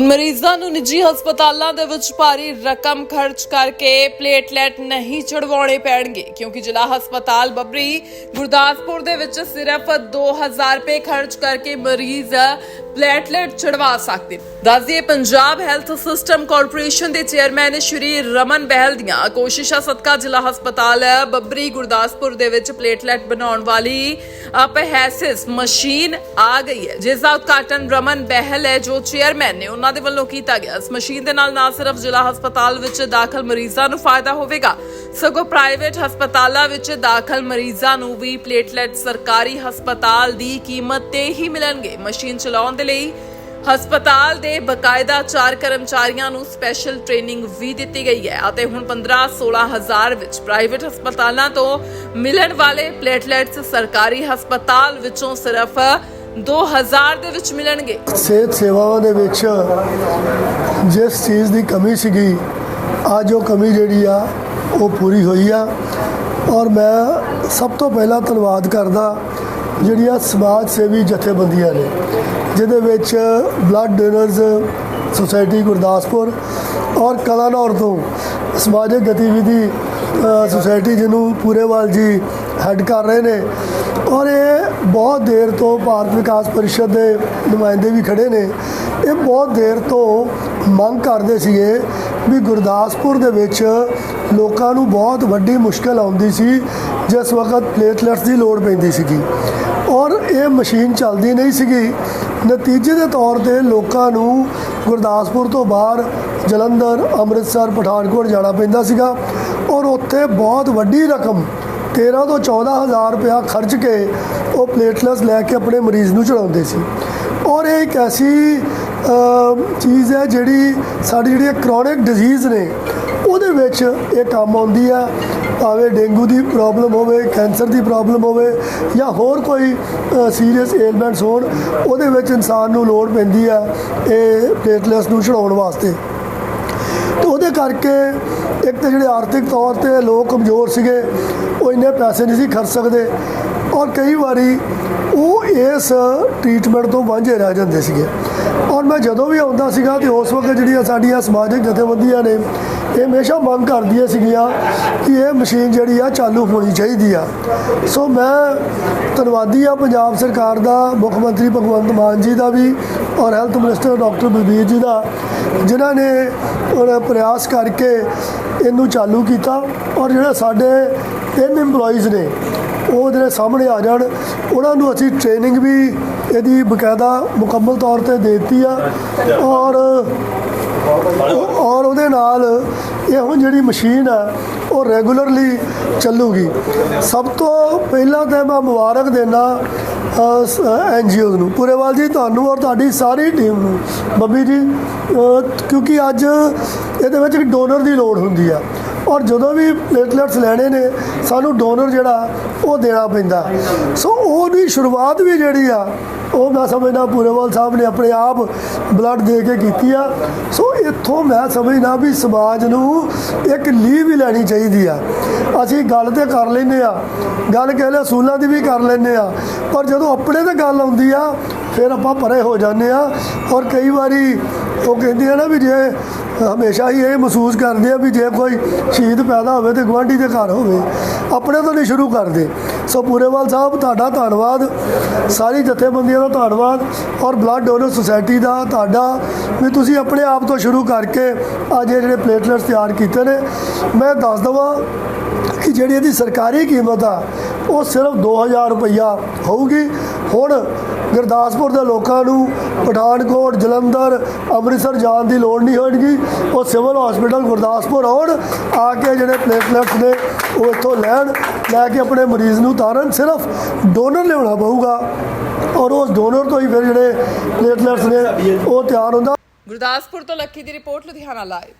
ਹੁਣ ਮਰੀਜ਼ਾਂ ਨੂੰ ਨਿੱਜੀ ਹਸਪਤਾਲਾਂ ਦੇ ਵਿੱਚ ਭਾਰੀ ਰਕਮ ਖਰਚ ਕਰਕੇ ਪਲੇਟਲੈਟ ਨਹੀਂ ਚੜਵਾਉਣੇ ਪੈਣਗੇ, ਕਿਉਂਕਿ ਜ਼ਿਲ੍ਹਾ ਹਸਪਤਾਲ ਬੱਬਰੀ ਗੁਰਦਾਸਪੁਰ ਦੇ ਵਿੱਚ ਸਿਰਫ 2000 ਰੁਪਏ ਖਰਚ ਕਰਕੇ ਮਰੀਜ਼ ਪਲੇਟਲੈਟ ਚੜਵਾ ਸਕਦੇ। ਦੱਸ ਦਈਏ, ਪੰਜਾਬ ਹੈਲਥ ਸਿਸਟਮ ਕਾਰਪੋਰੇਸ਼ਨ ਦੇ ਚੇਅਰਮੈਨ ਸ਼੍ਰੀ ਰਮਨ ਬਹਿਲ ਦੀਆਂ ਕੋਸ਼ਿਸ਼ਾਂ ਸਦਕਾ ਜ਼ਿਲ੍ਹਾ ਹਸਪਤਾਲ ਬੱਬਰੀ ਗੁਰਦਾਸਪੁਰ ਦੇ ਵਿੱਚ ਪਲੇਟਲੈਟ ਬਣਾਉਣ ਵਾਲੀ ਅਪਹੈਸਿਸ ਮਸ਼ੀਨ ਆ ਗਈ ਹੈ। ਜਿਸ ਦਾ ਉਦਘਾਟਨ ਰਮਨ ਬਹਿਲ ਹੈ, ਜੋ ਚੇਅਰਮੈਨ ਨੇ ਉਹਨਾਂ ਦੇ ਵੱਲੋਂ ਕੀਤਾ ਗਿਆ। ਇਸ ਮਸ਼ੀਨ ਦੇ ਨਾਲ ਨਾ ਸਿਰਫ ਜ਼ਿਲ੍ਹਾ ਹਸਪਤਾਲ ਵਿੱਚ ਦਾਖਲ ਮਰੀਜ਼ਾਂ ਨੂੰ ਫਾਇਦਾ ਹੋਵੇਗਾ ਸਗੋਂ ਪ੍ਰਾਈਵੇਟ ਹਸਪਤਾਲਾਂ ਵਿੱਚ ਦਾਖਲ ਮਰੀਜ਼ਾਂ ਨੂੰ ਵੀ ਪਲੇਟਲੈਟ ਸਰਕਾਰੀ ਹਸਪਤਾਲ ਦੀ ਕੀਮਤ ਤੇ ਹੀ ਮਿਲਣਗੇ। ਮਸ਼ੀਨ ਚਲਾਉਣ ਦੇ ਲਈ ਹਸਪਤਾਲ ਦੇ ਬਕਾਇਦਾ ਚਾਰ ਕਰਮਚਾਰੀਆਂ ਨੂੰ ਸਪੈਸ਼ਲ ਟ੍ਰੇਨਿੰਗ ਵੀ ਦਿੱਤੀ ਗਈ ਹੈ ਅਤੇ ਹੁਣ 15-16 ਵਿੱਚ ਪ੍ਰਾਈਵੇਟ ਹਸਪਤਾਲਾਂ ਤੋਂ ਮਿਲਣ ਵਾਲੇ ਪਲੇਟਲੈਟਸ ਸਰਕਾਰੀ ਹਸਪਤਾਲ ਵਿੱਚੋਂ ਸਿਰਫ 2000 ਦੇ ਵਿੱਚ ਮਿਲਣਗੇ। ਸਿਹਤ ਸੇਵਾਵਾਂ ਦੇ ਵਿੱਚ ਜਿਸ ਚੀਜ਼ ਦੀ ਕਮੀ ਸੀਗੀ, ਅੱਜ ਉਹ ਕਮੀ ਜਿਹੜੀ ਆ ਉਹ ਪੂਰੀ ਹੋਈ ਆ। ਔਰ ਮੈਂ ਸਭ ਤੋਂ ਪਹਿਲਾਂ ਧੰਨਵਾਦ ਕਰਦਾ ਜਿਹੜੀਆਂ ਸਮਾਜ ਸੇਵੀ ਜਥੇਬੰਦੀਆਂ ਨੇ, ਜਿਹਦੇ ਵਿੱਚ ਬਲੱਡ ਡੋਨਰਸ ਸੁਸਾਇਟੀ ਗੁਰਦਾਸਪੁਰ ਔਰ ਕਲਾਨੌਰ ਤੋਂ ਸਮਾਜਿਕ ਗਤੀਵਿਧੀ ਸੁਸਾਇਟੀ ਜਿਹਨੂੰ ਪੂਰੇਵਾਲ ਜੀ ਹੈੱਡ ਕਰ ਰਹੇ ਨੇ। ਔਰ ਇਹ ਬਹੁਤ ਦੇਰ ਤੋਂ ਭਾਰਤ ਵਿਕਾਸ ਪਰਿਸ਼ਦ ਦੇ ਨੁਮਾਇੰਦੇ ਵੀ ਖੜੇ ਨੇ। ਇਹ ਬਹੁਤ ਦੇਰ ਤੋਂ ਮੰਗ ਕਰਦੇ ਸੀਗੇ ਵੀ ਗੁਰਦਾਸਪੁਰ ਦੇ ਵਿੱਚ ਲੋਕਾਂ ਨੂੰ ਬਹੁਤ ਵੱਡੀ ਮੁਸ਼ਕਲ ਆਉਂਦੀ ਸੀ, ਜਿਸ ਵਕਤ ਪਲੇਟਲੈਟਸ ਦੀ ਲੋੜ ਪੈਂਦੀ ਸੀਗੀ। ਔਰ ਇਹ ਮਸ਼ੀਨ ਚੱਲਦੀ ਨਹੀਂ ਸੀਗੀ। ਨਤੀਜੇ ਦੇ ਤੌਰ ਤੇ ਲੋਕਾਂ ਨੂੰ ਗੁਰਦਾਸਪੁਰ ਤੋਂ ਬਾਹਰ ਜਲੰਧਰ, ਅੰਮ੍ਰਿਤਸਰ, ਪਠਾਨਕੋਟ ਜਾਣਾ ਪੈਂਦਾ ਸੀਗਾ। ਔਰ ਉੱਥੇ ਬਹੁਤ ਵੱਡੀ ਰਕਮ 13 ਤੋਂ 14 ਹਜ਼ਾਰ ਰੁਪਇਆ ਖਰਚ ਕੇ ਉਹ ਪਲੇਟਲੈਟਸ ਲੈ ਕੇ ਆਪਣੇ ਮਰੀਜ਼ ਨੂੰ ਚੜਾਉਂਦੇ ਸੀ। ਔਰ ਇਹ ਇੱਕ ਐਸੀ ਚੀਜ਼ ਹੈ ਜਿਹੜੀ ਸਾਡੀ ਜਿਹੜੀ ਕ੍ਰੋਨਿਕ ਡਿਜ਼ੀਜ਼ ਨੇ, ਉਹਦੇ ਵਿੱਚ ਇਹ ਕੰਮ ਆਉਂਦੀ ਆ। ਭਾਵੇਂ ਡੇਂਗੂ ਦੀ ਪ੍ਰੋਬਲਮ ਹੋਵੇ ਕੈਂਸਰ ਦੀ ਪ੍ਰੋਬਲਮ ਹੋਵੇ, ਜਾਂ ਹੋਰ ਕੋਈ ਸੀਰੀਅਸ ਏਲਮੈਂਟਸ ਹੋਣ, ਉਹਦੇ ਵਿੱਚ ਇਨਸਾਨ ਨੂੰ ਲੋੜ ਪੈਂਦੀ ਆ ਇਹ ਪਲੇਟਲੈਟਸ ਨੂੰ ਚੜਾਉਣ ਵਾਸਤੇ। ਤੇ ਉਹਦੇ ਕਰਕੇ ਇੱਕ ਤਾਂ ਜਿਹੜੇ ਆਰਥਿਕ ਤੌਰ ਤੇ ਲੋਕ ਕਮਜ਼ੋਰ ਸੀਗੇ, ਉਹ ਇੰਨੇ ਪੈਸੇ ਨਹੀਂ ਸੀ ਖਰਚ ਸਕਦੇ। ਔਰ ਕਈ ਵਾਰੀ ਉਹ ਇਸ ਟ੍ਰੀਟਮੈਂਟ ਤੋਂ ਵਾਂਝੇ ਰਹਿ ਜਾਂਦੇ ਸੀਗੇ। ਔਰ ਮੈਂ ਜਦੋਂ ਵੀ ਆਉਂਦਾ ਸੀਗਾ ਤੇ ਉਸ ਵਕਤ ਜਿਹੜੀਆਂ ਸਾਡੀਆਂ ਸਮਾਜਿਕ ਜਥੇਬੰਦੀਆਂ ਨੇ, ਇਹ ਹਮੇਸ਼ਾ ਮੰਗ ਕਰਦੀਆਂ ਸੀਗੀਆਂ ਕਿ ਇਹ ਮਸ਼ੀਨ ਜਿਹੜੀ ਆ ਚਾਲੂ ਹੋਣੀ ਚਾਹੀਦੀ ਆ। ਸੋ ਮੈਂ ਧੰਨਵਾਦੀ ਆ ਪੰਜਾਬ ਸਰਕਾਰ ਦਾ, ਮੁੱਖ ਮੰਤਰੀ ਭਗਵੰਤ ਮਾਨ ਜੀ ਦਾ ਵੀ ਔਰ ਹੈਲਥ ਮਿਨਿਸਟਰ ਡਾਕਟਰ ਬਲਬੀਰ ਜੀ ਦਾ, ਜਿਨ੍ਹਾਂ ਨੇ ਪ੍ਰਯਾਸ ਕਰਕੇ ਇਹਨੂੰ ਚਾਲੂ ਕੀਤਾ। ਔਰ ਜਿਹੜੇ ਸਾਡੇ ਤਿੰਨ EMPLOYEES ਨੇ ਉਹ ਜਿਹੜੇ ਸਾਹਮਣੇ ਆ ਜਾਣ, ਉਹਨਾਂ ਨੂੰ ਅਸੀਂ ਟ੍ਰੇਨਿੰਗ ਵੀ ਇਹਦੀ ਬਕਾਇਦਾ ਮੁਕੰਮਲ ਤੌਰ ਤੇ ਦੇ ਦਿੱਤੀ ਆ। ਔਰ ਔਰ ਉਹਦੇ ਨਾਲ ਇਹ ਹੁਣ ਜਿਹੜੀ ਮਸ਼ੀਨ ਆ, ਉਹ ਰੈਗੂਲਰਲੀ ਚੱਲੂਗੀ। ਸਭ ਤੋਂ ਪਹਿਲਾਂ ਤਾਂ ਮੈਂ ਮੁਬਾਰਕ ਦੇਣਾ ਐਨਜੀਓਜ਼ ਨੂੰ। ਪੂਰੇਵਾਲ ਜੀ, ਤੁਹਾਨੂੰ ਔਰ ਤੁਹਾਡੀ ਸਾਰੀ ਟੀਮ ਨੂੰ। ਬੱਬੀ ਜੀ ਕਿਉਂਕਿ ਅੱਜ ਇਹਦੇ ਵਿੱਚ ਇੱਕ ਡੋਨਰ ਦੀ ਲੋੜ ਹੁੰਦੀ ਆ। ਔਰ ਜਦੋਂ ਵੀ ਪਲੇਟਲੈਟਸ ਲੈਣੇ ਨੇ, ਸਾਨੂੰ ਡੋਨਰ ਜਿਹੜਾ ਉਹ ਦੇਣਾ ਪੈਂਦਾ। ਸੋ ਉਹਦੀ ਸ਼ੁਰੂਆਤ ਵੀ ਜਿਹੜੀ ਆ, ਉਹ ਮੈਂ ਸਮਝਦਾ ਪੂਰੇਵਾਲ ਸਾਹਿਬ ਨੇ ਆਪਣੇ ਆਪ ਬਲੱਡ ਦੇ ਕੇ ਕੀਤੀ ਆ। ਸੋ ਇੱਥੋਂ ਮੈਂ ਸਮਝਦਾ ਵੀ ਸਮਾਜ ਨੂੰ ਇੱਕ ਲੀਵ ਵੀ ਲੈਣੀ ਚਾਹੀਦੀ ਆ। ਅਸੀਂ ਗੱਲ ਤੇ ਕਰ ਲੈਨੇ ਆ, ਗੱਲ ਕਹਿ ਲਿਆ ਅਸੂਲਾਂ ਦੀ ਵੀ ਕਰ ਲੈਨੇ ਆ। ਪਰ ਜਦੋਂ ਆਪਣੇ ਤੇ ਗੱਲ ਆਉਂਦੀ ਆ ਫਿਰ ਆਪਾਂ ਪਰੇ ਹੋ ਜਾਂਦੇ ਆ ਔਰ ਕਈ ਵਾਰੀ ਉਹ ਕਹਿੰਦੇ ਆ ਨਾ ਵੀ ਜੇ ਹਮੇਸ਼ਾ ਹੀ ਇਹ ਮਹਿਸੂਸ ਕਰਦੇ ਆ ਵੀ ਜੇ ਕੋਈ ਸ਼ਹੀਦ ਪੈਦਾ ਹੋਵੇ ਤੇ ਗਵਾਂਢੀ ਦੇ ਘਰ ਹੋਵੇ, ਆਪਣੇ ਤੋਂ ਨਹੀਂ ਸ਼ੁਰੂ ਕਰਦੇ। ਸੋ ਪੂਰੇਵਾਲ ਸਾਹਿਬ, ਤੁਹਾਡਾ ਧੰਨਵਾਦ। ਸਾਰੀ ਜਥੇਬੰਦੀਆਂ ਦਾ ਧੰਨਵਾਦ ਔਰ ਬਲੱਡ ਡੋਨਰ ਸੁਸਾਇਟੀ ਦਾ ਤੁਹਾਡਾ ਵੀ ਤੁਸੀਂ ਆਪਣੇ ਆਪ ਤੋਂ ਸ਼ੁਰੂ ਕਰਕੇ ਅੱਜ ਇਹ ਜਿਹੜੇ ਪਲੇਟਲੈਟਸ ਤਿਆਰ ਕੀਤੇ ਨੇ। ਮੈਂ ਦੱਸ ਦਵਾਂ ਕਿ ਜਿਹੜੀ ਇਹਦੀ ਸਰਕਾਰੀ ਕੀਮਤ ਆ, ਉਹ ਸਿਰਫ 2000 ਰੁਪਈਆ ਹੋਊਗੀ। ਹੁਣ ਗੁਰਦਾਸਪੁਰ ਦੇ ਲੋਕਾਂ ਨੂੰ ਪਠਾਨਕੋਟ, ਜਲੰਧਰ, ਅੰਮ੍ਰਿਤਸਰ ਜਾਣ ਦੀ ਲੋੜ ਨਹੀਂ ਹੋਏਗੀ ਉਹ ਸਿਵਲ ਹਸਪੀਟਲ ਗੁਰਦਾਸਪੁਰ ਆਉਣ, ਆ ਕੇ ਜਿਹੜੇ ਪਲੇਟਲੈਟਸ ਨੇ, ਉਹ ਇੱਥੋਂ ਲੈਣ, ਲੈ ਕੇ ਆਪਣੇ ਮਰੀਜ਼ ਨੂੰ ਤਾਰਨ। ਸਿਰਫ ਡੋਨਰ ਲਿਆਉਣਾ ਪਊਗਾ। ਔਰ ਉਸ ਡੋਨਰ ਤੋਂ ਹੀ ਫਿਰ ਜਿਹੜੇ ਪਲੇਟਲੈਟਸ ਨੇ, ਉਹ ਤਿਆਰ ਹੁੰਦਾ। ਗੁਰਦਾਸਪੁਰ ਤੋਂ ਲੱਖੀ ਦੀ ਰਿਪੋਰਟ, ਲੁਧਿਆਣਾ ਲਾਈਵ